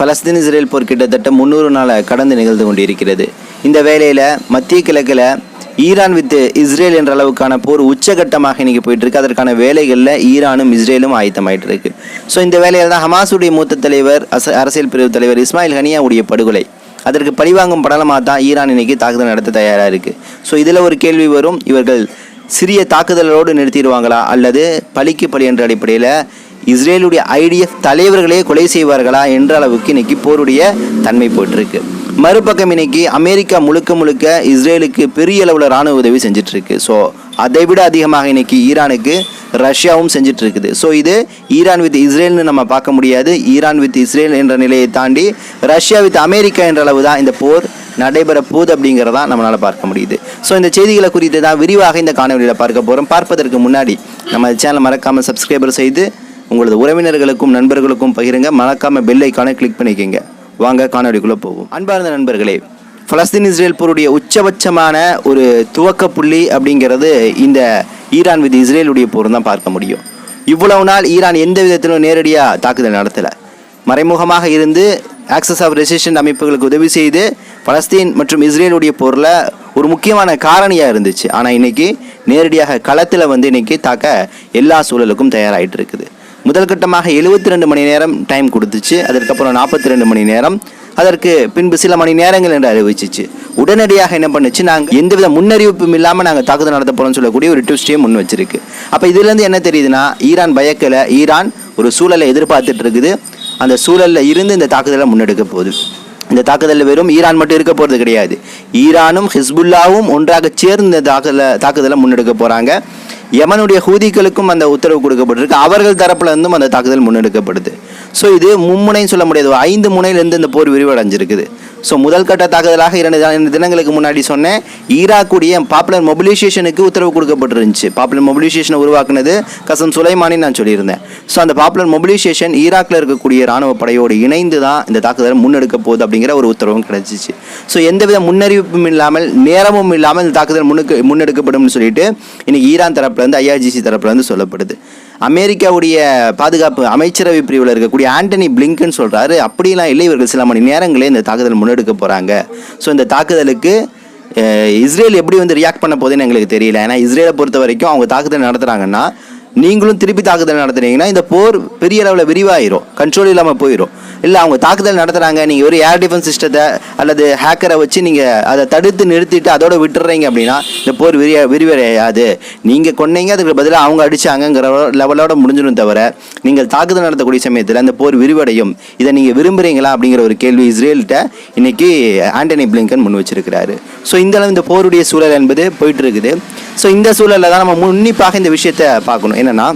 Palestine Israel போர் கிட்டத்தட்ட முந்நூறு நாளை கடந்து நிகழ்ந்து கொண்டிருக்கிறது. இந்த வேளையில் மத்திய கிழக்கில் ஈரான் வித் இஸ்ரேல் என்ற அளவுக்கான போர் உச்சகட்டமாக இன்னைக்கு போயிட்டு இருக்கு அதற்கான வேலைகளில் ஈரானும் இஸ்ரேலும் ஆயத்தமாயிட்டு இருக்கு ஸோ இந்த வேலையில் தான் ஹமாஸுடைய மூத்த தலைவர் அரசியல் பிரிவு தலைவர் இஸ்மாயில் ஹனியாவுடைய படுகொலை. அதற்கு பழிவாங்கும் படலமாக தான் ஈரான் இன்னைக்கு தாக்குதல் நடத்த தயாராக இருக்கு. ஸோ இதில் ஒரு கேள்வி வரும். இவர்கள் சிறிய தாக்குதலோடு நிறுத்திடுவாங்களா? அல்லது பழிக்கு பழி என்ற அடிப்படையில் இஸ்ரேலுடைய ஐடிஎஃப் தலைவர்களே கொலை செய்வார்களா என்ற அளவுக்கு இன்னைக்கு போருடைய தன்மை போயிட்டுருக்கு. மறுபக்கம் இன்னைக்கு அமெரிக்கா முழுக்க முழுக்க இஸ்ரேலுக்கு பெரிய அளவில் ராணுவ உதவி செஞ்சுட்டு இருக்கு ஸோ அதை விட அதிகமாக இன்னைக்கு ஈரானுக்கு ரஷ்யாவும் செஞ்சுட்டு இருக்குது ஸோ இது ஈரான் வித் இஸ்ரேல்னு நம்ம பார்க்க முடியாது. ஈரான் வித் இஸ்ரேல் என்ற நிலையை தாண்டி ரஷ்யா வித் அமெரிக்கா என்ற அளவு தான் இந்த போர் நடைபெற போகுது அப்படிங்கிறதா நம்மளால் பார்க்க முடியுது. ஸோ இந்த செய்திகளை குறித்து தான் விரிவாக இந்த காணொலியில் பார்க்க போகிறோம் பார்ப்பதற்கு முன்னாடி நம்ம சேனல் மறக்காமல் சப்ஸ்கிரைபர் செய்து உங்களது உறவினர்களுக்கும் நண்பர்களுக்கும் பகிருங்க. மறக்காமல் பெல் ஐக்கானை கிளிக் பண்ணிக்கோங்க. வாங்க காணொலிக்குள்ளே போவோம். அன்பார்ந்த நண்பர்களே பலஸ்தீன் இஸ்ரேல் போருடைய உச்சபட்சமான ஒரு துவக்க புள்ளி அப்படிங்கிறது இந்த ஈரான் வித் இஸ்ரேலுடைய போர் தான் பார்க்க முடியும். இவ்வளவு நாள் ஈரான் எந்த விதத்திலும் நேரடியாக தாக்குதல் நடத்தலை. மறைமுகமாக இருந்து ஆக்சஸ் ஆஃப் ரெசிஸ்டன்ட் அமைப்புகளுக்கு உதவி செய்து பலஸ்தீன் மற்றும் இஸ்ரேலுடைய போரில் ஒரு முக்கியமான காரணியாக இருந்துச்சு. ஆனால் இன்னைக்கு நேரடியாக களத்தில் வந்து இன்றைக்கி தாக்க எல்லா சூழலுக்கும் தயாராகிட்டு இருக்குது. முதல் கட்டமாக எழுபத்தி ரெண்டு மணி நேரம் டைம் கொடுத்துச்சு. அதற்கப்புறம் நாற்பத்தி ரெண்டு மணி நேரம். அதற்கு பின்பு சில மணி நேரங்கள் என்று அறிவிச்சிச்சு. உடனடியாக என்ன பண்ணுச்சு? நாங்கள் எந்தவித முன்னறிவிப்பும் இல்லாமல் நாங்கள் தாக்குதல் நடத்த போகிறோம்னு சொல்லக்கூடிய ஒரு ட்விஸ்டையும் முன் வச்சிருக்கு. அப்போ இதுலேருந்து என்ன தெரியுதுன்னா ஈரான் பயக்கலை. ஈரான் ஒரு சூழலை எதிர்பார்த்துட்டு இருக்குது. அந்த சூழலில் இருந்து இந்த தாக்குதலை முன்னெடுக்க போகுது. இந்த தாக்குதலில் வெறும் ஈரான் மட்டும் இருக்க போகிறது கிடையாது. ஈரானும் ஹிஸ்புல்லாவும் ஒன்றாக சேர்ந்து இந்த தாக்குதலை தாக்குதலை முன்னெடுக்க போகிறாங்க யமனுடைய ஹூதிகளுக்கும் அந்த உத்தரவு கொடுக்கப்பட்டிருக்கு. அவர்கள் தரப்புல இருந்தும் அந்த தாக்குதல் முன்னெடுக்கப்படுது. ஸோ இது மும்முனைன்னு சொல்ல முடியாது. ஐந்து முனையிலிருந்து இந்த போர் விரிவடைஞ்சிருக்குது. ஸோ முதல் கட்ட தாக்குதலாக இரண்டு தினங்களுக்கு முன்னாடி சொன்னேன் ஈராக்குடைய பாப்புலர் மொபிலைசேஷனுக்கு உத்தரவு கொடுக்கப்பட்டிருந்துச்சு. பாப்புலர் மொபிலைசேஷனை உருவாக்குனது கசம் சுலைமானி நான் சொல்லியிருந்தேன். ஸோ அந்த பாப்புலர் மொபிலைசேஷன் ஈராக்கில் இருக்கக்கூடிய ராணுவ படையோடு இணைந்து தான் இந்த தாக்குதலை முன்னெடுக்க போகுது அப்படிங்கிற ஒரு உத்தரவும் கிடைச்சிச்சு. ஸோ எந்தவித முன்னறிவிப்பும் இல்லாமல் நேரமும் இல்லாமல் இந்த தாக்குதல் முன்னுக்கு முன்னெடுக்கப்படும்னு சொல்லிட்டு இன்னைக்கு ஈரான் தரப்புலேருந்து ஐஆர்ஜிசி தரப்புலேருந்து சொல்லப்படுது. அமெரிக்காவுடைய பாதுகாப்பு அமைச்சரவை பிரிவில் இருக்கக்கூடிய ஆண்டனி பிளிங்கன் சொல்கிறாரு அப்படிலாம் இல்லை இவர்கள் சில மணி நேரங்களே இந்த தாக்குதல் முன்னெடுக்க போகிறாங்க ஸோ இந்த தாக்குதலுக்கு இஸ்ரேல் எப்படி வந்து ரியாக்ட் பண்ண போதுன்னு எங்களுக்கு தெரியல. ஏன்னா இஸ்ரேலை பொறுத்த வரைக்கும் அவங்க தாக்குதல் நடத்துகிறாங்கன்னா நீங்களும் திருப்பி தாக்குதல் நடத்துனீங்கன்னா இந்த போர் பெரிய அளவில் விரிவாயிரும். கண்ட்ரோல் இல்லாமல் போயிடும் இல்லை அவங்க தாக்குதல் நடத்துகிறாங்க நீங்கள் ஒரு ஏர் டிஃபென்ஸ் சிஸ்டத்தை அல்லது ஹேக்கரை வச்சு நீங்கள் அதை தடுத்து நிறுத்திட்டு அதோட விட்டுறீங்க அப்படின்னா இந்த போர் விரிய விரிவடையாது. நீங்கள் கொன்னீங்க அதுக்கு பதிலாக அவங்க அடித்தாங்கிற லெவலோட முடிஞ்சிடும் தவிர நீங்கள் தாக்குதல் நடத்தக்கூடிய சமயத்தில் அந்த போர் விரிவடையும். இதை நீங்கள் விரும்புகிறீங்களா அப்படிங்கிற ஒரு கேள்வி இஸ்ரேல்கிட்ட இன்னைக்கு ஆண்டனி பிளிங்கன் முன் வச்சிருக்கிறாரு. ஸோ இந்த அளவு இந்த போருடைய சூழல் என்பது போயிட்டு இருக்குது. ஸோ இந்த சூழலில் தான் நம்ம உன்னிப்பாக இந்த விஷயத்தை பார்க்கணும். என்னன்னா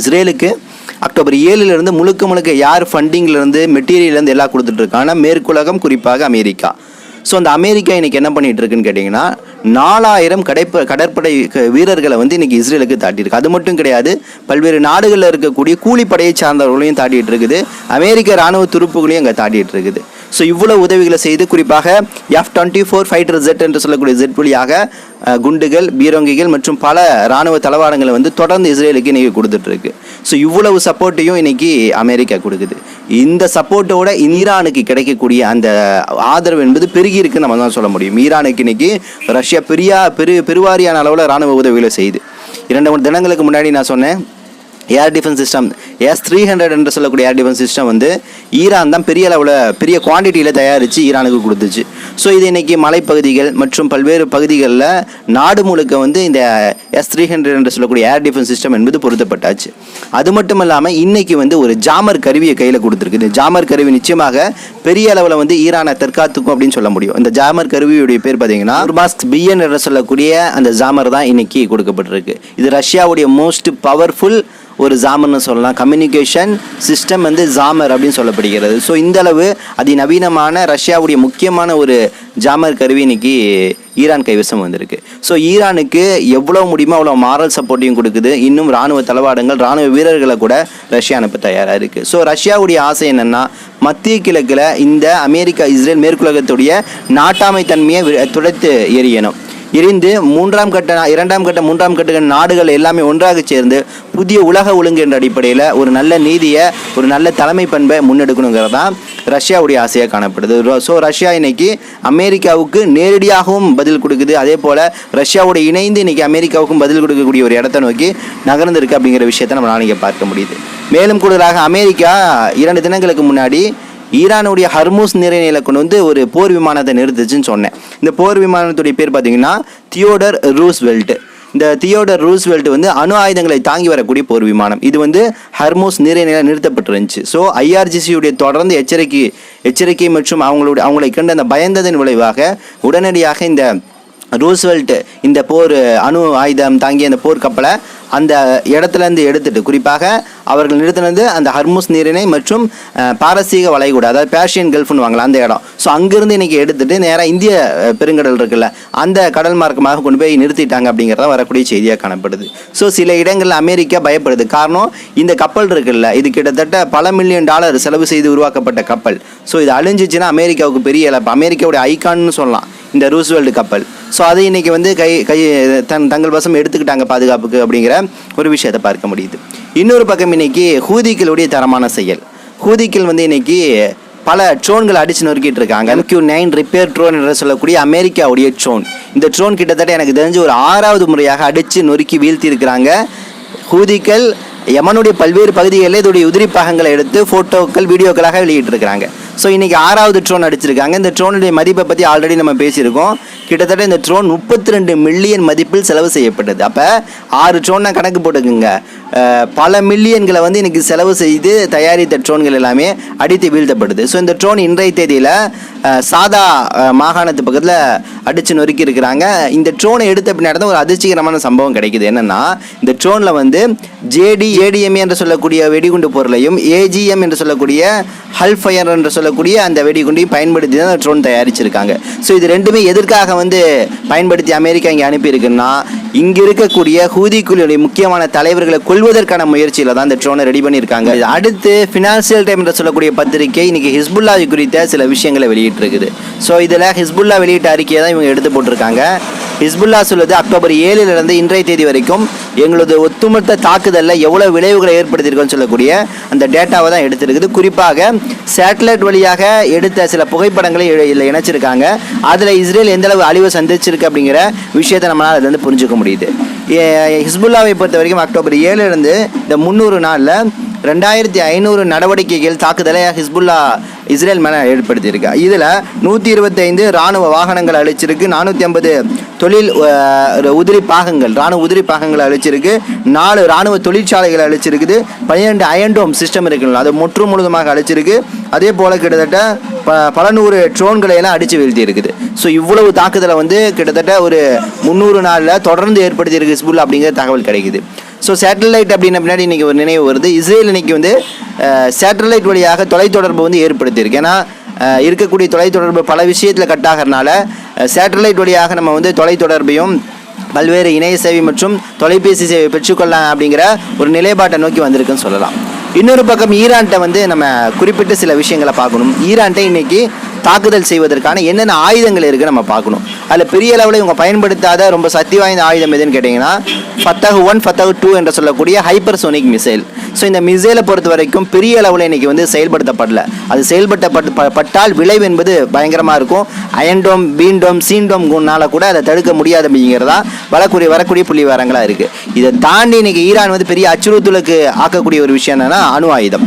இஸ்ரேலுக்கு அக்டோபர் ஏழுலேருந்து முழுக்க முழுக்க யார் ஃபண்டிங்லேருந்து மெட்டீரியல்லேருந்து எல்லாம் கொடுத்துட்ருக்காங்கன்னா மேற்குலகம் குறிப்பாக அமெரிக்கா. ஸோ அந்த அமெரிக்கா இன்னைக்கு என்ன பண்ணிகிட்டு இருக்குன்னு கேட்டிங்கன்னா நாலாயிரம் கடைப்ப கடற்படை வீரர்களை வந்து இன்றைக்கி இஸ்ரேலுக்கு தாட்டியிருக்கு. அது மட்டும் கிடையாது பல்வேறு நாடுகளில் இருக்கக்கூடிய கூலிப்படையை சார்ந்தவர்களையும் தாட்டிகிட்டு இருக்குது. அமெரிக்க ராணுவ துருப்புகளையும் அங்கே தாட்டிகிட்டு இருக்குது. ஸோ இவ்வளவு உதவிகளை செய்து குறிப்பாக F twenty four fighter jet என்று சொல்லக்கூடிய ஜெட் வழியாக குண்டுகள் பீரங்கிகள் மற்றும் பல ராணுவ தளவாடங்களை வந்து தொடர்ந்து இஸ்ரேலுக்கு இன்றைக்கி கொடுத்துட்ருக்கு. ஸோ இவ்வளவு சப்போர்ட்டையும் இன்றைக்கி அமெரிக்கா கொடுக்குது. இந்த சப்போர்ட்டோட ஈரானுக்கு கிடைக்கக்கூடிய அந்த ஆதரவு என்பது பெருகி இருக்குன்னு நம்ம தான் சொல்ல முடியும். ஈரானுக்கு இன்னைக்கு ரஷ்யா பெரியா பெரு பெருவாரியான அளவில் ராணுவ உதவிகளை செய்யுது இரண்டு மூணு தினங்களுக்கு முன்னாடி நான் சொன்னேன் air defence system S three hundred என்று சொல்லக்கூடிய ஏர் டிஃபென்ஸ் சிஸ்டம் வந்து ஈரான் தான் பெரிய அளவில் பெரிய குவான்டிட்டியில் தயாரித்து ஈரானுக்கு கொடுத்துச்சு. ஸோ இது இன்றைக்கி மலைப்பகுதிகள் மற்றும் பல்வேறு பகுதிகளில் நாடு முழுக்க வந்து இந்த எஸ் த்ரீ ஹண்ட்ரட் என்று சொல்லக்கூடிய ஏர் டிஃபென்ஸ் சிஸ்டம் என்பது பொருத்தப்பட்டாச்சு. அது மட்டும் இல்லாமல் இன்றைக்கி வந்து ஒரு ஜாமர் கருவியை கையில் கொடுத்துருக்கு. இந்த ஜாமர் கருவி நிச்சயமாக பெரிய அளவில் வந்து ஈரானை தற்காத்துக்கும் அப்படின்னு சொல்ல முடியும். இந்த ஜாமர் கருவியுடைய பேர் பார்த்தீங்கன்னா மாஸ்க் பிஎன் என்று சொல்லக்கூடிய அந்த ஜாமர் தான் இன்னைக்கு கொடுக்கப்பட்டிருக்கு. இது ரஷ்யாவுடைய மோஸ்ட் பவர்ஃபுல் ஒரு ஜாமர்னு சொல்லலாம். கம்யூனிகேஷன் சிஸ்டம் வந்து ஜாமர் அப்படின்னு சொல்லப்படுகிறது. ஸோ இந்த அளவு அதிநவீனமான ரஷ்யாவுடைய முக்கியமான ஒரு ஜாமர் கருவி இன்னைக்கு ஈரான் கைவசம் வந்திருக்கு. ஸோ ஈரானுக்கு எவ்வளோ முடியுமோ அவ்வளோ மாரல் சப்போர்ட்டையும் கொடுக்குது. இன்னும் ராணுவ தளவாடங்கள் ராணுவ வீரர்களை கூட ரஷ்யா அனுப்ப தயாராக இருக்குது ஸோ ரஷ்யாவுடைய ஆசை என்னென்னா மத்திய கிழக்கில் இந்த அமெரிக்கா இஸ்ரேல் மேற்குலகத்துடைய நாட்டாமை தன்மையை வி- துடைத்து எரியணும். இணைந்து மூன்றாம் கட்ட இரண்டாம் கட்ட மூன்றாம் கட்ட நாடுகள் எல்லாமே ஒன்றாக சேர்ந்து புதிய உலக ஒழுங்கு என்ற அடிப்படையில் ஒரு நல்ல நீதியை ஒரு நல்ல தலைமை பண்பை முன்னெடுக்கணுங்கிறது தான் ரஷ்யாவுடைய ஆசையாக காணப்படுது. ஸோ ரஷ்யா இன்னைக்கு அமெரிக்காவுக்கு நேரடியாகவும் பதில் கொடுக்குது. அதே போல் ரஷ்யாவோட இணைந்து இன்னைக்கு அமெரிக்காவுக்கும் பதில் கொடுக்கக்கூடிய ஒரு இடத்தை நோக்கி நகர்ந்திருக்கு அப்படிங்கிற விஷயத்தை நம்மளால் இங்கே பார்க்க முடியுது. மேலும் கூடுதலாக அமெரிக்கா இரண்டு தினங்களுக்கு முன்னாடி ஈரானுடைய ஹர்மூஸ் நிறைநிலை கொண்டு வந்து ஒரு போர் விமானத்தை நிறுத்துச்சுன்னு சொன்னேன். இந்த போர் விமானத்துடைய பேர் பார்த்தீங்கன்னா தியோடர் ரூஸ்வெல்ட். இந்த தியோடர் ரூஸ்வெல்ட் வந்து அணு ஆயுதங்களை தாங்கி வரக்கூடிய போர் விமானம். இது வந்து ஹர்மூஸ் நிறைநிலை நிறுத்தப்பட்டிருந்துச்சு. ஸோ ஐஆர்ஜிசியுடைய தொடர்ந்து எச்சரிக்கை எச்சரிக்கை மற்றும் அவங்களுடைய அவங்களை கண்டு அந்த பயந்ததன் விளைவாக உடனடியாக இந்த ரூஸ்வெல்ட் இந்த போர் அணு ஆயுதம் தாங்கிய அந்த போர் கப்பலை அந்த இடத்துல இருந்து எடுத்துட்டு குறிப்பாக அவர்கள் நிறுத்தினது அந்த ஹர்முஸ் நீரிணை மற்றும் பாரசீக வளைகுடா அதாவது பேர்ஷியன் கல்ஃப்னு வாங்கலாம் அந்த இடம். ஸோ அங்கேருந்து இன்னைக்கு எடுத்துட்டு நேராக இந்திய பெருங்கடல் இருக்குல்ல அந்த கடல் மார்க்கமாக கொண்டு போய் நிறுத்திட்டாங்க அப்படிங்கிறத வரக்கூடிய செய்தியாக காணப்படுது. ஸோ சில இடங்களில் அமெரிக்கா பயப்படுது. காரணம் இந்த கப்பல் இருக்குல்ல இது கிட்டத்தட்ட பல மில்லியன் டாலர் செலவு செய்து உருவாக்கப்பட்ட கப்பல். ஸோ இது அழிஞ்சிச்சுன்னா அமெரிக்காவுக்கு பெரிய இழப்பு. அமெரிக்காவுடைய ஐகான்னு சொல்லலாம். இந்த ரூஸ்வெல்டு கப்பல். ஸோ அதை இன்றைக்கி வந்து கை கை தன் தங்கள் வசம் எடுத்துக்கிட்டாங்க பாதுகாப்புக்கு அப்படிங்கிற ஒரு விஷயத்தை பார்க்க முடியுது. இன்னொரு பக்கம் இன்னைக்கு ஹூதிக்களுடைய தரமான செயல். ஹூதிக்கள் வந்து இன்னைக்கு பல ட்ரோன்களை அடிச்சு நொறுக்கிட்டு இருக்காங்க. எம்கியூ நைன் ரிப்பேர் ட்ரோன் என்று சொல்லக்கூடிய அமெரிக்காவுடைய ட்ரோன். இந்த ட்ரோன் கிட்டத்தட்ட எனக்கு தெரிஞ்சு ஒரு ஆறாவது முறையாக அடித்து நொறுக்கி வீழ்த்தி இருக்கிறாங்க. ஹூதிக்கள் யமனுடைய பல்வேறு பகுதிகளில் இதோடைய உதிரி பாகங்களை எடுத்து ஃபோட்டோக்கள் வீடியோக்களாக வெளியிட்டிருக்கிறாங்க. ஸோ இன்னைக்கு ஆறாவது ட்ரோன் அடிச்சிருக்காங்க. இந்த ட்ரோனுடைய மதிப்பை பற்றி ஆல்ரெடி நம்ம பேசியிருக்கோம். கிட்டத்தட்ட இந்த ட்ரோன் முப்பத்தி ரெண்டு மில்லியன் மதிப்பில் செலவு செய்யப்பட்டது. அப்போ ஆறு ட்ரோனை கணக்கு போட்டுக்குங்க. பல மில்லியன்களை வந்து எனக்கு செலவு செய்து தயாரித்த ட்ரோன்கள் எல்லாமே அடித்து வீழ்த்தப்படுது. ஸோ இந்த ட்ரோன் இன்றைய தேதியில் சாதா மாகாணத்து பக்கத்தில் அடித்து நொறுக்கி இருக்கிறாங்க. இந்த ட்ரோனை எடுத்த பின்னாடி தான் ஒரு அதிர்ச்சிகரமான சம்பவம் கிடைக்குது. என்னென்னா இந்த ட்ரோனில் வந்து ஜேடி ஏடிஎம் என்று சொல்லக்கூடிய வெடிகுண்டு பொருளையும் ஏஜிஎம் என்று சொல்லக்கூடிய ஹல்ஃபயர் என்று சொல்லக்கூடிய அந்த வெடிகுண்டையும் பயன்படுத்தி தான் ட்ரோன் தயாரிச்சிருக்காங்க. ஸோ இது ரெண்டுமே எதற்காக வந்து பயன்படுத்தி அமெரிக்கா இங்கே அனுப்பியிருக்குன்னா இங்கே இருக்கக்கூடிய ஹூதிக்குழுடைய முக்கியமான தலைவர்களை கொள்வதற்கான முயற்சியில் தான் இந்த ட்ரோனை ரெடி பண்ணியிருக்காங்க. அடுத்து ஃபினான்சியல் டைம் என்று சொல்லக்கூடிய பத்திரிகை இன்னைக்கு ஹிஸ்புல்லா குறித்த சில விஷயங்களை வெளியிட்டிருக்குது. ஸோ இதில் ஹிஸ்புல்லா வெளியிட்ட அறிக்கையை தான் இவங்க எடுத்து போட்டிருக்காங்க. ஹிஸ்புல்லா சொல்வது அக்டோபர் ஏழிலிருந்து இன்றைய தேதி வரைக்கும் எங்களது ஒட்டுமொத்த தாக்குதலில் எவ்வளோ விளைவுகளை ஏற்படுத்தியிருக்கோன்னு சொல்லக்கூடிய அந்த டேட்டாவை தான் எடுத்திருக்குது. குறிப்பாக சேட்டலைட் வழியாக எடுத்த சில புகைப்படங்களை இதில் இணைச்சிருக்காங்க. அதில் இஸ்ரேல் எந்தளவு அழிவை சந்திச்சிருக்கு அப்படிங்கிற விஷயத்தை நம்மளால் அதில் வந்து புரிஞ்சுக்க முடியுது. ஹிஸ்புல்லாவை பொறுத்த வரைக்கும் அக்டோபர் ஏழுலேருந்து இந்த முந்நூறு நாளில் ரெண்டாயிரத்தி ஐநூறு நடவடிக்கைகள் தாக்குதலை ஹிஸ்புல்லா இஸ்ரேல் மேலே ஏற்படுத்தியிருக்கு. இதில் நூற்றி இருபத்தைந்து இராணுவ வாகனங்கள் அழிச்சிருக்கு நானூற்றி ஐம்பது தொழில் உதிரி பாகங்கள் இராணுவ உதிரி பாகங்கள் அழிச்சிருக்கு நாலு இராணுவ தொழிற்சாலைகள் அழிச்சிருக்குது பன்னிரெண்டு அயன்டோம் சிஸ்டம் இருக்குல்ல அது முற்று முழுதுமாக அழிச்சிருக்கு. அதே போல் கிட்டத்தட்ட ப பல நூறு ட்ரோன்களை எல்லாம் அடித்து வீழ்த்தி இருக்குது ஸோ இவ்வளவு தாக்குதலை வந்து கிட்டத்தட்ட ஒரு முந்நூறு நாளில் தொடர்ந்து ஏற்படுத்தியிருக்கு ஹிஸ்புல்லா அப்படிங்கிற தகவல் கிடைக்குது. ஸோ சேட்டலைட் அப்படின்ன பின்னாடி இன்றைக்கி ஒரு நினைவு வருது. இஸ்ரேல் இன்னைக்கு வந்து சேட்டலைட் வழியாக தொலைத்தொடர்பு வந்து ஏற்படுத்தியிருக்கு. ஏன்னா இருக்கக்கூடிய தொலைத்தொடர்பு பல விஷயத்தில் கட் சேட்டலைட் வழியாக நம்ம வந்து தொலைத்தொடர்பையும் பல்வேறு இணைய சேவை மற்றும் தொலைபேசி சேவை பெற்றுக்கொள்ளலாம் அப்படிங்கிற ஒரு நிலைப்பாட்டை நோக்கி வந்திருக்குன்னு சொல்லலாம். இன்னொரு பக்கம் ஈரான்கிட்ட வந்து நம்ம குறிப்பிட்ட சில விஷயங்களை பார்க்கணும். ஈரான்கிட்ட இன்றைக்கி தாக்குதல் செய்வதற்கான என்னென்ன ஆயுதங்கள் இருக்குது நம்ம பார்க்கணும். அதில் பெரிய அளவில் இவங்க பயன்படுத்தாத ரொம்ப சக்தி வாய்ந்த ஆயுதம் எதுன்னு கேட்டிங்கன்னா ஃபத்தகு ஒன் ஃபத்தகு டூ என்று சொல்லக்கூடிய ஹைப்பர்சோனிக் மிசைல் ஸோ இந்த மிசைலை பொறுத்த வரைக்கும் பெரிய அளவில் இன்னைக்கு வந்து செயல்படுத்தப்படல. அது செயல்படுத்தப்பட்டு ப- பட்டால் விளைவு என்பது பயங்கரமாக இருக்கும். அயன்டோம் பீண்டோம் சீண்டோம் குணால கூட அதை தடுக்க முடியாது அப்படிங்கிறதா வரக்கூடிய வரக்கூடிய புள்ளி விவரங்களாக இருக்குது இதை தாண்டி இன்னைக்கு ஈரான் வந்து பெரிய அச்சுறுத்தலுக்கு ஆக்கக்கூடிய ஒரு விஷயம் என்னன்னா அணு ஆயுதம்.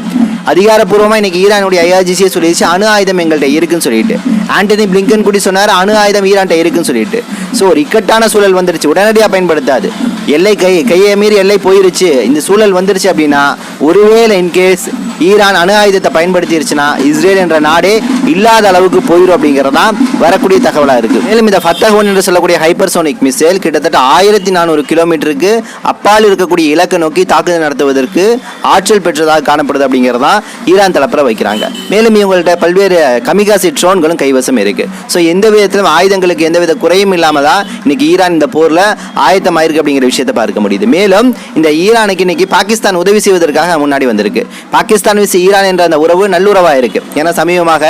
அதிகாரப்பூர்வமாக இன்னைக்கு ஈரானுடைய ஐஆர்ஜிசியை சொல்லிடுச்சு அணு ஆயுதம் எங்கள்கிட்ட இருக்குன்னு சொல்லிட்டு. ஆண்டனி பிளிங்கன் கூட சொன்னார் அணு ஆயுதம் ஈரான்கிட்ட இருக்குன்னு சொல்லிட்டு. ஸோ ஒரு இக்கட்டான சூழல் வந்துருச்சு. உடனடியாக பயன்படுத்தாது. எல்லை கை கையை மீறி எல்லை போயிருச்சு. இந்த சூழல் வந்துருச்சு அப்படின்னா ஒருவேளை இன்கேஸ் ஈரான் அணு ஆயுதத்தை பயன்படுத்திருச்சுன்னா இஸ்ரேல் என்ற நாடே இல்லாத அளவுக்கு போயிடும் அப்படிங்கிறதான் வரக்கூடிய தகவலாக இருக்குது மேலும் இந்த ஃபத்தகோன் என்று சொல்லக்கூடிய ஹைப்பர்சோனிக் மிசைல் கிட்டத்தட்ட ஆயிரத்தி நானூறு கிலோமீட்டருக்கு அப்பால் இருக்கக்கூடிய இலக்கை நோக்கி தாக்குதல் நடத்துவதற்கு ஆற்றல் பெற்றதாக காணப்படுது அப்படிங்கிறதான் ஈரான் தலப்புற வைக்கிறாங்க. மேலும் இவங்கள்ட்ட பல்வேறு கமிகாசி ட்ரோன்களும் கைவசம் இருக்குது ஸோ எந்த விதத்திலும் ஆயுதங்களுக்கு எந்தவித குறையும் இல்லாமல் தான் இன்னைக்கு ஈரான் இந்த போர்ல ஆயத்தமாயிருக்கு அப்படிங்கிற விஷயத்தை பார்க்க முடியுது. மேலும் இந்த ஈரானுக்கு இன்னைக்கு பாகிஸ்தான் உதவி செய்வதற்காக முன்னாடி வந்திருக்கு. பாகிஸ்தான் விசி ஈரான் என்ற அந்த உறவு நல்லுறவா இருக்கு. ஏன்னா சமீபமாக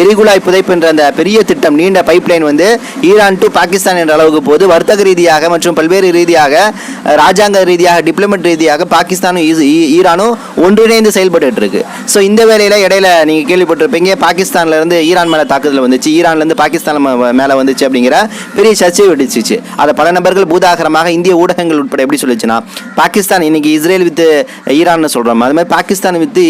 எரிகுழாய் புதைப்பு என்ற அந்த பெரிய திட்டம் நீண்ட பைப்லைன் வந்து ஈரான் டு பாகிஸ்தான் என்ற அளவுக்கு போது வர்த்தக ரீதியாக மற்றும் பல்வேறு ரீதியாக ராஜாங்க ரீதியாக டிப்ளமெட் ரீதியாக பாகிஸ்தானும் ஈரானும் ஒன்றிணைந்து செயல்பட்டு இருக்கு. ஸோ இந்த வேலையில் இடையில நீங்க கேள்விப்பட்டிருப்பீங்க பாகிஸ்தான்ல இருந்து ஈரான் மேல தாக்குதல் வந்துச்சு ஈரான்ல இருந்து பாகிஸ்தான் ம- மேல வந்துச்சு அப்படிங்கிற பெரிய சர்ச்சை வெடிச்சிச்சு அதை பல நபர்கள் பூதாகரமாக இந்திய ஊடகங்கள் உட்பட எப்படி சொல்லுச்சுன்னா பாகிஸ்தான் இன்னைக்கு இஸ்ரேல் வித் ஈரான்னு சொல்றோம். அது மாதிரி பாகிஸ்தான் வித்து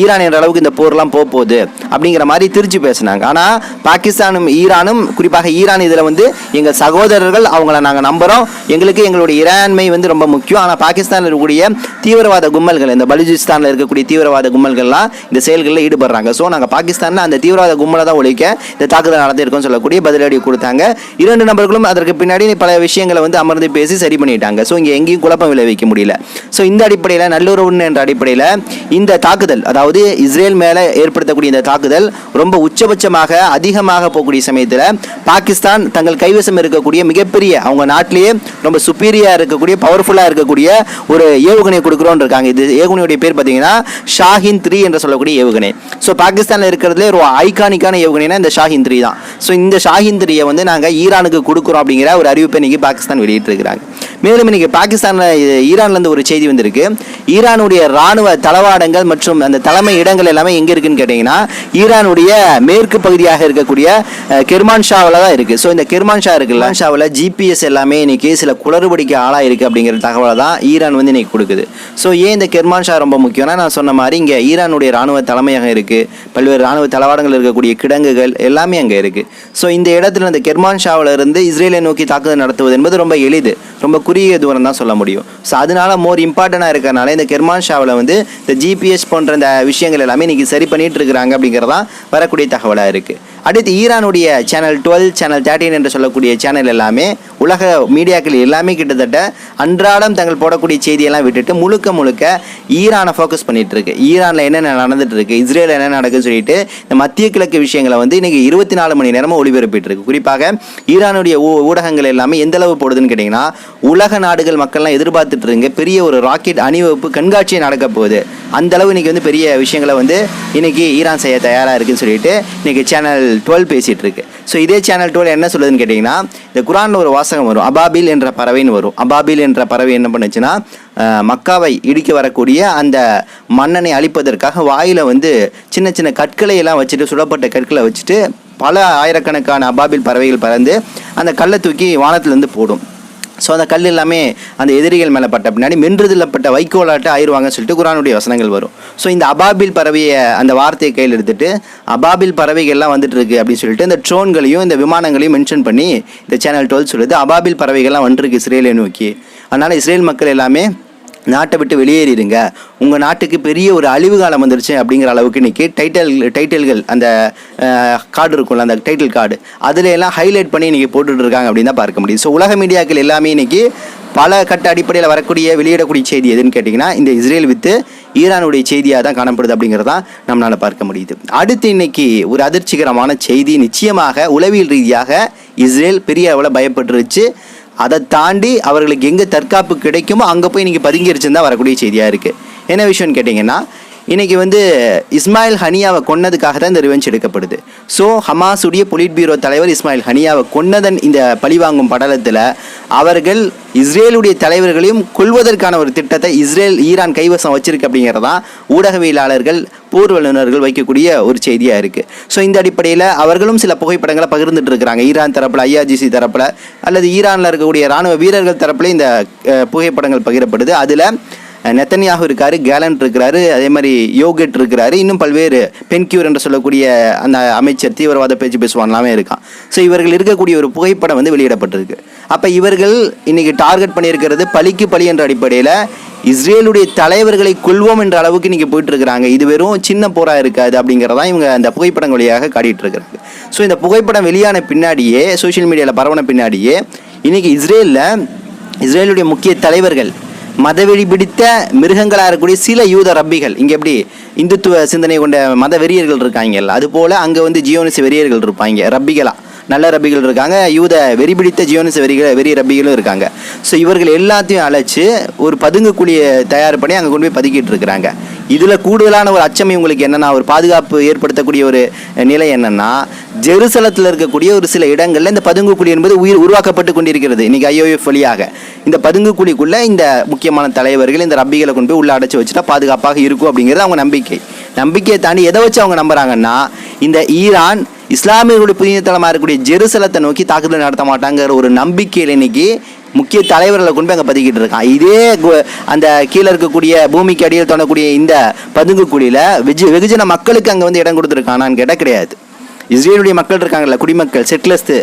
ஈரான் என்ற அளவுக்கு இந்த போர்லாம் போக போகுது அப்படிங்கிற மாதிரி திருச்சி பேசினாங்க. ஆனால் பாகிஸ்தானும் ஈரானும் குறிப்பாக ஈரான் இதில் வந்து எங்கள் சகோதரர்கள் அவங்கள நாங்கள் நம்புறோம். எங்களுக்கு எங்களுடைய இறையாண்மை வந்து ரொம்ப முக்கியம். ஆனால் பாகிஸ்தானில் இருக்கக்கூடிய தீவிரவாத கும்பல்கள் இந்த பலுஜிஸ்தானில் இருக்கக்கூடிய தீவிரவாத கும்பல்கள்லாம் இந்த செயல்களில் ஈடுபடுறாங்க. ஸோ நாங்கள் பாகிஸ்தானில் அந்த தீவிரவாத கும்பலை தான் ஒழிக்க இந்த தாக்குதல் நடந்திருக்கோம்னு சொல்லக்கூடிய பதிலடி கொடுத்தாங்க. இரண்டு நபர்களும் அதற்கு பின்னாடி பல விஷயங்களை வந்து அமர்ந்து பேசி சரி பண்ணிட்டாங்க. ஸோ இங்கே எங்கேயும் குழப்பம் விளைவிக்க முடியல. ஸோ இந்த அடிப்படையில் நல்லுறவுன்னு என்ற அடிப்படையில் இந்த தாக்குதல். அதாவது இஸ்ரேல் மேலே ஏற்படுத்தக்கூடிய இந்த தாக்குதல் ரொம்ப உச்சபட்சமாக அதிகமாக போகக்கூடிய சமயத்தில் பாகிஸ்தான் தங்கள் கைவசம் இருக்கக்கூடிய மிகப்பெரிய அவங்க நாட்டிலேயே ரொம்ப சுப்பீரியாக இருக்கக்கூடிய பவர்ஃபுல்லாக இருக்கக்கூடிய ஒரு ஏவுகணை கொடுக்குறோன்னு இருக்காங்க. இது ஏவுகணையுடைய பேர் பார்த்தீங்கன்னா ஷாஹின் த்ரீ என்று சொல்லக்கூடிய ஏவுகணை. ஸோ பாகிஸ்தானில் இருக்கிறதுலே ஒரு ஐகானிக்கான ஏவுகணைனா இந்த ஷாஹின் த்ரீ தான். ஸோ இந்த ஷாஹின் த்ரீயை வந்து நாங்கள் ஈரானுக்கு கொடுக்குறோம் அப்படிங்கிற ஒரு அறிவிப்பை இன்றைக்கி பாகிஸ்தான் வெளியிட்டிருக்கிறாங்க. மேலும் இன்னைக்கு பாகிஸ்தானில் ஈரான்லேருந்து ஒரு செய்தி வந்திருக்கு. ஈரானுடைய ராணுவ தளவாடங்கள் மற்றும் அந்த தலைமை இடங்கள் எல்லாமே எங்கே இருக்குன்னு கேட்டிங்கன்னா ஈரானுடைய மேற்கு பகுதியாக இருக்கக்கூடிய கெர்மான் ஷாவில் தான் இருக்குது ஸோ இந்த கெர்மான் ஷா இருக்குல்ல ஷாவில் ஜிபிஎஸ் எல்லாமே இன்னைக்கு சில குளறுபடிக்கு ஆளாக இருக்குது அப்படிங்கிற தகவலை தான் ஈரான் வந்து இன்னைக்கு கொடுக்குது. ஸோ ஏன் இந்த கெர்மான் ஷா ரொம்ப முக்கியம்னா நான் சொன்ன மாதிரி இங்கே ஈரானுடைய ராணுவ தலைமையாக இருக்குது பல்வேறு ராணுவ தளவாடங்கள் இருக்கக்கூடிய கிடங்குகள் எல்லாமே அங்கே இருக்குது ஸோ இந்த இடத்துல இந்த கெர்மான் ஷாவில் இருந்து இஸ்ரேலை நோக்கி தாக்குதல் நடத்துவது என்பது ரொம்ப எளிது. ரொம்ப குறுகிய தூரம் தான் சொல்ல முடியும். ஸோ அதனால மோர் இம்பார்ட்டண்டாக இருக்கிறனால இந்த கெர்மான் ஷாவில் வந்து இந்த ஜிபிஎஸ் போன்ற இந்த விஷயங்கள் எல்லாமே இன்னைக்கு சரி பண்ணிட்டு இருக்கிறாங்க அப்படிங்கிறதான் வரக்கூடிய தகவலாக இருக்குது அடுத்து ஈரானுடைய சேனல் டுவெல் சேனல் தேர்ட்டின் என்று சொல்லக்கூடிய சேனல் எல்லாமே உலக மீடியாக்கள் எல்லாமே கிட்டத்தட்ட அன்றாடம் தங்கள் போடக்கூடிய செய்தியெல்லாம் விட்டுட்டு முழுக்க முழுக்க ஈரானை ஃபோக்கஸ் பண்ணிட்டு இருக்கு ஈரானில் என்னென்ன நடந்துட்டு இருக்கு இஸ்ரேல் என்ன நடக்குன்னு சொல்லிட்டு இந்த மத்திய கிழக்கு விஷயங்களை வந்து இன்னைக்கு இருபத்தி நாலு மணி நேரமும் ஒளிபரப்பிட்டு இருக்கு குறிப்பாக ஈரானுடைய ஊ- ஊடகங்கள் எல்லாமே எந்த அளவு போடுதுன்னு கேட்டிங்கன்னா உலக நாடுகள் மக்கள்லாம் எதிர்பார்த்துட்டு இருங்க பெரிய ஒரு ராக்கெட் அணிவகுப்பு கண்காட்சி நடக்க போகுது. அந்த அளவு இன்னைக்கு வந்து பெரிய விஷயங்களை வந்து இன்னைக்கு ஈரான் செய்ய தயாராக இருக்குன்னு சொல்லிட்டு இன்னைக்கு சேனல் டுவெல் பேசிட்டு இருக்கு ஸோ இதே சேனல் டுவெல் என்ன சொல்லுதுன்னு கேட்டிங்கன்னா இந்த குரானில் ஒரு வாசகம் வரும். அபாபில் என்ற பறவைன்னு வரும். அபாபில் என்ற பறவை என்ன பண்ணுச்சுன்னா மக்காவை இடிக்க வரக்கூடிய அந்த மன்னனை அழிப்பதற்காக வாயில் வந்து சின்ன சின்ன கற்களை எல்லாம் வச்சுட்டு சுடப்பட்ட கற்களை வச்சுட்டு பல ஆயிரக்கணக்கான அபாபில் பறவைகள் பறந்து அந்த கல்லை தூக்கி வானத்திலேருந்து போடும். ஸோ அந்த கல் எல்லாமே அந்த எதிரிகள் மேலே பட்ட பின்னாடி மென்றுதில்லப்பட்ட வைக்கோலாட்ட ஆயிடுவாங்கன்னு சொல்லிட்டு குரானுடைய வசனங்கள் வரும். ஸோ இந்த அபாபில் பறவையை அந்த வார்த்தையை கையில் எடுத்துட்டு அபாபில் பறவைகள்லாம் வந்துட்டு இருக்கு அப்படின்னு சொல்லிட்டு இந்த ட்ரோன்களையும் இந்த விமானங்களையும் மென்ஷன் பண்ணி இந்த சேனல் டுவெல் சொல்லுது. அபாபில் பறவைகள்லாம் வந்துருக்கு இஸ்ரேலை நோக்கி. அதனால் இஸ்ரேல் மக்கள் எல்லாமே நாட்டை விட்டு வெளியேறிடுங்க. உங்கள் நாட்டுக்கு பெரிய ஒரு அழிவு காலம் வந்துருச்சு அப்படிங்கிற அளவுக்கு இன்னைக்கு டைட்டில் டைட்டில்கள் அந்த கார்டு இருக்கும்ல அந்த டைட்டில் கார்டு அதில் எல்லாம் ஹைலைட் பண்ணி இன்றைக்கி போட்டுட்ருக்காங்க அப்படின்னு தான் பார்க்க முடியும். ஸோ உலக மீடியாக்கள் எல்லாமே இன்னைக்கு பல கட்ட அடிப்படையில் வரக்கூடிய வெளியிடக்கூடிய செய்தி எதுன்னு கேட்டிங்கன்னா இந்த இஸ்ரேல் வித்து ஈரானுடைய செய்தியாக தான் காணப்படுது அப்படிங்கிறதான் நம்மளால் பார்க்க முடியுது. அடுத்து இன்னைக்கு ஒரு அதிர்ச்சிகரமான செய்தி நிச்சயமாக உளவியல் ரீதியாக இஸ்ரேல் பெரிய அளவில் பயப்பட்டுருச்சு. அதை தாண்டி அவர்களுக்கு எங்கே தற்காப்பு கிடைக்குமோ அங்கே போய் நீங்கள் பதுங்கி தான் வரக்கூடிய செய்தியாக இருக்குது என்ன விஷயம்னு கேட்டிங்கன்னா இன்றைக்கி வந்து இஸ்மாயில் ஹனியாவை கொன்னதுக்காக தான் இந்த ரிவெஞ்ச் எடுக்கப்படுது. ஸோ ஹமாஸுடைய பொலிட் பியூரோ தலைவர் இஸ்மாயில் ஹனியாவை கொன்னதன் இந்த பழிவாங்கும் படலத்தில் அவர்கள் இஸ்ரேலுடைய தலைவர்களையும் கொல்வதற்கான ஒரு திட்டத்தை இஸ்ரேல் ஈரான் கைவசம் வச்சிருக்கு அப்படிங்கிறதான் ஊடகவியலாளர்கள் போர் வல்லுநர்கள் வைக்கக்கூடிய ஒரு செய்தியாக இருக்குது ஸோ இந்த அடிப்படையில் அவர்களும் சில புகைப்படங்களை பகிர்ந்துட்டு இருக்கிறாங்க. ஈரான் தரப்பில் ஐஆர்ஜிசி தரப்பில் அல்லது ஈரானில் இருக்கக்கூடிய ராணுவ வீரர்கள் தரப்பில் இந்த புகைப்படங்கள் பகிரப்படுது. அதில் நெத்தனியாக இருக்காரு கேலண்ட் இருக்கிறாரு அதே மாதிரி யோகெட் இருக்கிறாரு. இன்னும் பல்வேறு பென்கியூர் என்று சொல்லக்கூடிய அந்த அமைச்சர் தீவிரவாத பேச்சு பேசுவாங்களாமே இருக்கான். ஸோ இவர்கள் இருக்கக்கூடிய ஒரு புகைப்படம் வந்து வெளியிடப்பட்டிருக்கு. அப்போ இவர்கள் இன்னைக்கு டார்கெட் பண்ணியிருக்கிறது பலிக்கு பலி என்ற அடிப்படையில் இஸ்ரேலுடைய தலைவர்களை கொல்வோம் என்ற அளவுக்கு இன்றைக்கி போயிட்டு இருக்கிறாங்க இது வெறும் சின்ன போராக இருக்காது அப்படிங்கிறதா இவங்க அந்த புகைப்படம் வழியாக காட்டிகிட்டு இருக்கிறாங்க. ஸோ இந்த புகைப்படம் வெளியான பின்னாடியே சோஷியல் மீடியாவில் பரவன பின்னாடியே இன்னைக்கு இஸ்ரேலில் இஸ்ரேலுடைய முக்கிய தலைவர்கள் மதவெறி பிடித்த மிருகங்களாக இருக்கக்கூடிய சில யூத ரப்பிகள் இங்கே எப்படி இந்துத்துவ சிந்தனை கொண்ட மத வெறியர்கள் இருக்காங்கல்ல அதுபோல் அங்கே வந்து ஜியோனிச வெறியர்கள் இருப்பாங்க ரப்பிகளா. நல்ல ரப்பிகள் இருக்காங்க யூத வெறி பிடித்த ஜியோனிச வெறிகள் வெறி ரப்பிகளும் இருக்காங்க. ஸோ இவர்கள் எல்லாத்தையும் அழைச்சி ஒரு பதுங்கக்கூடிய தயார் பண்ணி அங்கே கொண்டு போய் பதுக்கிட்டு இருக்கிறாங்க. இதில் கூடுதலான ஒரு அச்சம் இவங்களுக்கு என்னென்னா ஒரு பாதுகாப்பு ஏற்படுத்தக்கூடிய ஒரு நிலை என்னென்னா ஜெருசலத்தில் இருக்கக்கூடிய ஒரு சில இடங்களில் இந்த பதுங்கு குழி என்பது உயிர் உருவாக்கப்பட்டு கொண்டிருக்கிறது. இன்றைக்கி ஐஓஎஃப் வழியாக. இந்த பதுங்குகுலிக்குள்ளே இந்த முக்கியமான தலைவர்கள் இந்த ரப்பிகளை கொண்டு போய் உள்ளே அடைச்சி வச்சுட்டா பாதுகாப்பாக இருக்கும் அப்படிங்கிறது அவங்க நம்பிக்கை. நம்பிக்கையை தாண்டி எதை வச்சு அவங்க நம்புகிறாங்கன்னா இந்த ஈரான் இஸ்லாமியர்களுடைய புதிய தளமாக இருக்கக்கூடிய ஜெருசலத்தை நோக்கி தாக்குதல் நடத்த மாட்டாங்கிற ஒரு நம்பிக்கையில் இன்னைக்கு முக்கிய தலைவர்களை கொண்டு போய் அங்கே பதுக்கிட்டு இருக்கான். இதே அந்த கீழே இருக்கக்கூடிய பூமிக்கு அடியில் தோணக்கூடிய இந்த பதுங்கு குழியில் வெஜி வெகுஜன மக்களுக்கு அங்கே வந்து இடம் கொடுத்துருக்கானான்னு கேட்டால் கிடையாது. இஸ்ரேலுடைய மக்கள் இருக்காங்கல்ல குடிமக்கள் செட்டிலஸ்து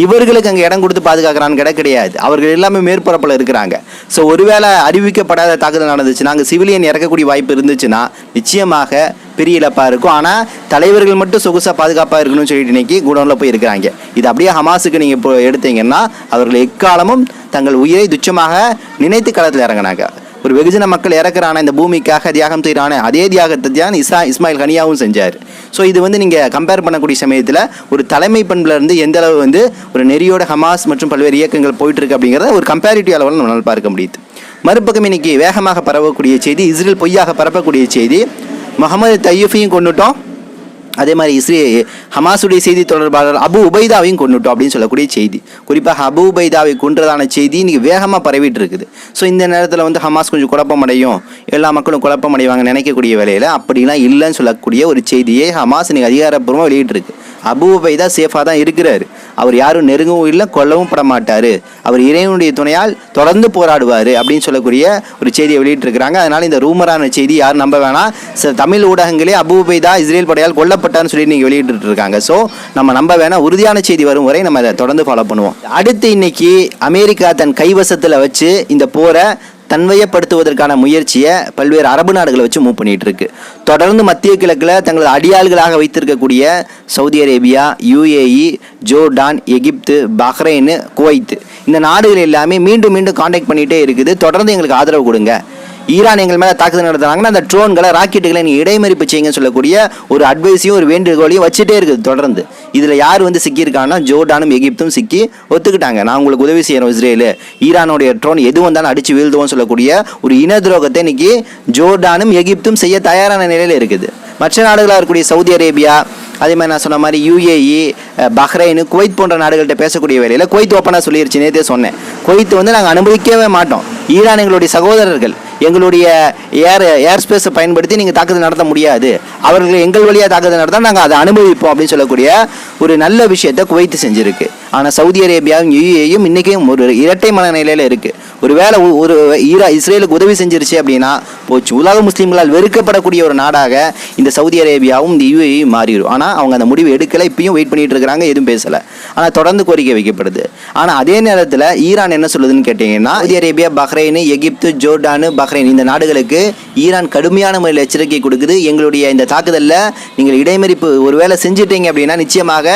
இவர்களுக்கு அங்கே இடம் கொடுத்து பாதுகாக்கிறான்னு கிட கிடையாது. அவர்கள் எல்லாமே மேற்பரப்பில் இருக்கிறாங்க. ஸோ ஒருவேளை அறிவிக்கப்படாத தாக்குதல் நடந்துச்சுன்னா அங்கே சிவிலியன் இறக்கக்கூடிய வாய்ப்பு இருந்துச்சுன்னா நிச்சயமாக பெரிய இழப்பாக இருக்கும். ஆனால் தலைவர்கள் மட்டும் சொகுசாக பாதுகாப்பாக இருக்கணும்னு சொல்லிட்டு இன்னைக்கு குடோனில் போய் இருக்கிறாங்க. இது அப்படியே ஹமாஸுக்கு நீங்கள் இப்போ எடுத்தீங்கன்னா அவர்கள் எக்காலமும் தங்கள் உயிரை துச்சமாக நினைத்து களத்தில் இறங்கினாங்க. ஒரு வெகுஜன மக்கள் இறக்குறான இந்த பூமிக்காக தியாகம் செய்கிறான அதே தியாகத்தை தான் இசா இஸ்மாயில் கனியாவும் செஞ்சார். ஸோ இது வந்து நீங்கள் கம்பேர் பண்ணக்கூடிய சமயத்தில் ஒரு தலைமை பண்பிலிருந்து எந்த அளவு வந்து ஒரு நெறியோட ஹமாஸ் மற்றும் பல்வேறு இயக்கங்கள் போயிட்டுருக்கு அப்படிங்கிறத ஒரு கம்பேரிட்டிவ் அளவில் நம்மளால் பார்க்க முடியுது. மறுபக்கம் இன்னைக்கு வேகமாக பரவக்கூடிய செய்தி இஸ்ரேல் பொய்யாக பரப்பக்கூடிய செய்தி முகமது தையூஃபையும் கொண்டுட்டோம். அதே மாதிரி இஸ்ரே ஹமாஸுடைய செய்தி தொடர்பாளர் அபு உபைதாவையும் கொண்டுட்டோம் அப்படின்னு சொல்லக்கூடிய செய்தி. குறிப்பாக அபு உபைதாவை கொன்றதான செய்தி இன்றைக்கி வேகமாக பரவிட்டு இருக்குது. ஸோ இந்த நேரத்தில் வந்து ஹமாஸ் கொஞ்சம் குழப்பம் அடையும் எல்லா மக்களும் குழப்பம் அடைவாங்க நினைக்கக்கூடிய வேலையில் அப்படிலாம் இல்லைன்னு சொல்லக்கூடிய ஒரு செய்தியை ஹமாஸ் இன்னைக்கு அதிகாரப்பூர்வமாக வெளியிட்டிருக்கு. அபு உபைதா சேஃபாக தான் இருக்கிறார். அவர் யாரும் நெருங்கவும் இல்லை கொல்லவும் பட மாட்டார் அவர் இறைவனுடைய துணையால் தொடர்ந்து போராடுவார் அப்படின்னு சொல்லக்கூடிய ஒரு செய்தியை வெளியிட்டிருக்கிறாங்க. அதனால் இந்த ரூமரான செய்தி யாரும் நம்ப வேணாம். சில தமிழ் ஊடகங்களே அபு உபைதா இஸ்ரேல் படையால் கொல்லப்பட்டார்னு சொல்லி நீங்கள் வெளியிட்டு இருக்காங்க ஸோ நம்ம நம்ப வேணாம். உறுதியான செய்தி வரும் வரை நம்ம அதை தொடர்ந்து ஃபாலோ பண்ணுவோம். அடுத்து இன்னைக்கு அமெரிக்கா தன் கைவசத்தில் வச்சு இந்த போரை தன்வயப்படுத்துவதற்கான முயற்சியை பல்வேறு அரபு நாடுகளை வச்சு மூவ் பண்ணிட்டு இருக்கு. தொடர்ந்து மத்திய கிழக்கில் தங்களது அடியாள்களாக வைத்திருக்கக்கூடிய Saudi Arabia UAE Jordan Egypt Bahrain Kuwait. இந்த நாடுகள் எல்லாமே மீண்டும் மீண்டும் காண்டாக்ட் பண்ணிகிட்டே இருக்குது. தொடர்ந்து எங்களுக்கு ஆதரவு கொடுங்க. ஈரான் எங்கள் மேலே தாக்குதல் நடத்துறாங்கன்னா அந்த ட்ரோன்களை ராக்கெட்டுகளை நீ இடைமறிப்பு செய்யுங்கன்னு சொல்லக்கூடிய ஒரு அட்வைஸையும் ஒரு வேண்டுகோளையும் வச்சுட்டே இருக்குது தொடர்ந்து. இதில் யார் வந்து சிக்கியிருக்காங்கன்னா ஜோர்டானும் எகிப்தும் சிக்கி ஒத்துக்கிட்டாங்க. நான் உங்களுக்கு உதவி செய்கிறோம் இஸ்ரேலு. ஈரானுடைய ட்ரோன் எது வந்தாலும் அடித்து வீழ்த்துவோம்னு சொல்லக்கூடிய ஒரு இன துரோகத்தை இன்னைக்கு ஜோர்டானும் எகிப்தும் செய்ய தயாரான நிலையில் இருக்குது. மற்ற நாடுகளாக இருக்கக்கூடிய சவுதி அரேபியா அதே மாதிரி நான் சொன்ன மாதிரி யுஏஇ பஹ்ரைனு குவைத் போன்ற நாடுகள்கிட்ட பேசக்கூடிய வேலையில் குவைத் ஓப்பனாக சொல்லிருச்சு நேற்றே சொன்னேன். குவைத் வந்து நாங்கள் அனுமதிக்கவே மாட்டோம். ஈரான் எங்களுடைய சகோதரர்கள் எங்களுடைய ஏர் ஏர் ஸ்பேஸை பயன்படுத்தி நீங்கள் தாக்குதல் நடத்த முடியாது. அவர்கள் எங்கள் வழியாக தாக்குதல் நடத்தால் நாங்கள் அதை அனுபவிப்போம் அப்படின்னு சொல்லக்கூடிய ஒரு நல்ல விஷயத்தை குவைத்து செஞ்சுருக்கு. ஆனால் சவுதி அரேபியாவும் யுஏயும் இன்றைக்கும் ஒரு இரட்டை மனநிலையில் இருக்குது ஒருவேளை ஒரு ஈரா இஸ்ரேலுக்கு உதவி செஞ்சிருச்சு அப்படின்னா போச்சு. உலக முஸ்லீம்களால் வெறுக்கப்படக்கூடிய ஒரு நாடாக இந்த சவுதி அரேபியாவும் இந்த யுஏயும் மாறிடும் ஆனால் அவங்க அந்த முடிவு எடுக்கலை இப்பயும் வெயிட் பண்ணிட்டு இருக்கிறாங்க எதுவும் பேசலை. ஆனால் தொடர்ந்து கோரிக்கை வைக்கப்படுது. ஆனால் அதே நேரத்தில் ஈரான் என்ன சொல்லுதுன்னு கேட்டிங்கன்னா Saudi Arabia Bahrain Egypt Jordan Bahrain இந்த நாடுகளுக்கு ஈரான் கடுமையான முறையில் எச்சரிக்கை கொடுக்குது. எங்களுடைய இந்த தாக்குதலில் நீங்கள் இடைமறிப்பு ஒருவேளை செஞ்சிட்டீங்க அப்படின்னா நிச்சயமாக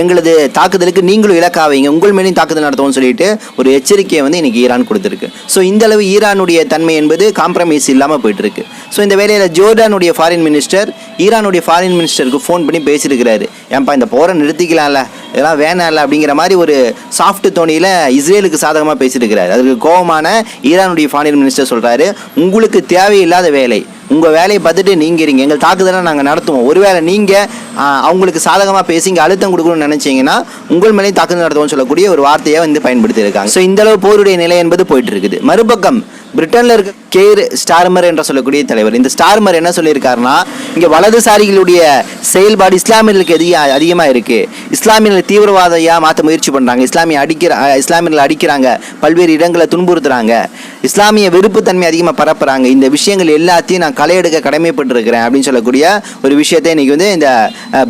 எங்களது தாக்குதலுக்கு நீங்களும் இலக்காவீங்க. உங்கள் மேலேயும் தாக்குதல் நடத்துவோம்னு சொல்லிட்டு ஒரு எச்சரிக்கையை வந்து இன்னைக்கு ஈரான் கொடுத்துருக்கு. ஸோ இந்த அளவு ஈரானுடைய தன்மை என்பது காம்ப்ரமைஸ் இல்லாமல் போயிட்டு இருக்கு ஸோ இந்த வேலையில் ஜோர்டானுடைய ஃபாரின் மினிஸ்டர் ஈரானுடைய ஃபாரின் மினிஸ்டருக்கு ஃபோன் பண்ணி பேசியிருக்கிறாரு. ஏன்பா இந்த போரை நிறுத்திக்கலாம்ல? இதெல்லாம் வேணாம் இல்லை அப்படிங்கிற மாதிரி ஒரு சாஃப்ட் தோணியில் இஸ்ரேலுக்கு சாதகமாக பேசிட்டு இருக்கிறார். அதுக்கு கோபமான ஈரானுடைய ஃபாரின் மினிஸ்டர் சொல்கிறாரு உங்களுக்கு தேவையில்லாத வேலை. உங்கள் வேலையை பார்த்துட்டு நீங்கள் இருங்க. எங்கள் தாக்குதலை நாங்கள் நடத்துவோம். ஒருவேளை நீங்கள் அவங்களுக்கு சாதகமாக பேசி இங்கே அழுத்தம் கொடுக்கணும்னு நினச்சிங்கன்னா உங்கள் மேலேயும் தாக்குதல் நடத்துவோம்னு சொல்லக்கூடிய ஒரு வார்த்தையை வந்து பயன்படுத்தியிருக்காங்க. ஸோ இந்தளவு போருடைய நிலை என்பது போயிட்டு இருக்குது. மறுபக்கம் பிரிட்டனில் இருக்க கேர் ஸ்டார்மர் என்று சொல்லக்கூடிய தலைவர். இந்த ஸ்டார்மர் என்ன சொல்லியிருக்காருன்னா இங்கே வலதுசாரிகளுடைய செயல்பாடு இஸ்லாமியர்களுக்கு அதிக அதிகமாக இருக்குது இஸ்லாமியர்கள் தீவிரவாதையாக மாற்ற முயற்சி பண்ணுறாங்க இஸ்லாமிய அடிக்கிற அஹ், இஸ்லாமியர்களை அடிக்கிறாங்க. பல்வேறு இடங்களை துன்புறுத்துறாங்க. இஸ்லாமிய வெறுப்புத்தன்மை அதிகமாக பரப்புகிறாங்க இந்த விஷயங்கள் எல்லாத்தையும் நான் களையெடுக்க கடமைப்பட்டிருக்கிறேன் அப்படின்னு சொல்லக்கூடிய ஒரு விஷயத்தை இன்னைக்கு வந்து இந்த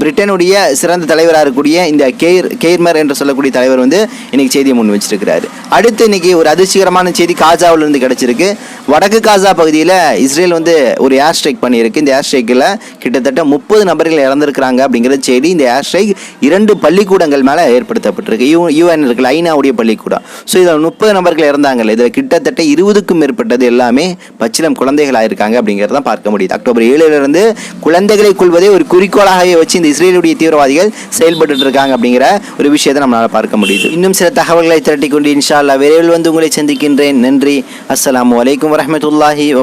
பிரிட்டனுடைய சிறந்த தலைவராக இருக்கக்கூடிய இந்த கெய்ர் கெய்ர்மர் என்று சொல்லக்கூடிய தலைவர் வந்து இன்றைக்கி செய்தியை முன் வச்சிருக்கிறாரு அடுத்து இன்னைக்கு ஒரு அதிர்ச்சிகரமான செய்தி காஜாவிலிருந்து கிடச்சிருக்கு. வட வடக்கு காசா பகுதியில் இஸ்ரேல் வந்து ஒரு ஏர் ஸ்ட்ரைக் பண்ணியிருக்கு. இந்த ஏர் ஸ்ட்ரைக்கில் கிட்டத்தட்ட முப்பது நபர்கள் இறந்துருக்கிறாங்க அப்படிங்கிற செய்தி இந்த ஏர் ஸ்ட்ரைக் இரண்டு பள்ளிக்கூடங்கள் மேலே ஏற்படுத்தப்பட்டிருக்கு. யூ யூஎன் இருக்குல்ல ஐநாவுடைய பள்ளிக்கூடம். ஸோ இதில் முப்பது நபர்கள் இறந்தாங்கல்ல. இதில் கிட்டத்தட்ட இருபதுக்கும் மேற்பட்டது எல்லாமே பச்சிலம் குழந்தைகளாக இருக்காங்க அப்படிங்கிறத பார்க்க முடியுது. அக்டோபர் ஏழுலேருந்து குழந்தைகளை கொள்வதே ஒரு குறிக்கோளாகவே வச்சு இந்த இஸ்ரேலுடைய தீவிரவாதிகள் செயல்பட்டு இருக்காங்க அப்படிங்கிற ஒரு விஷயத்தை நம்மளால் பார்க்க முடியுது. இன்னும் சில தகவல்களை திரட்டி கொண்டு இன்ஷா அல்லாஹ் விரைவில் வந்து உங்களை சந்திக்கின்றேன். நன்றி. அஸ்ஸலாமு रहमतुल्लाहि व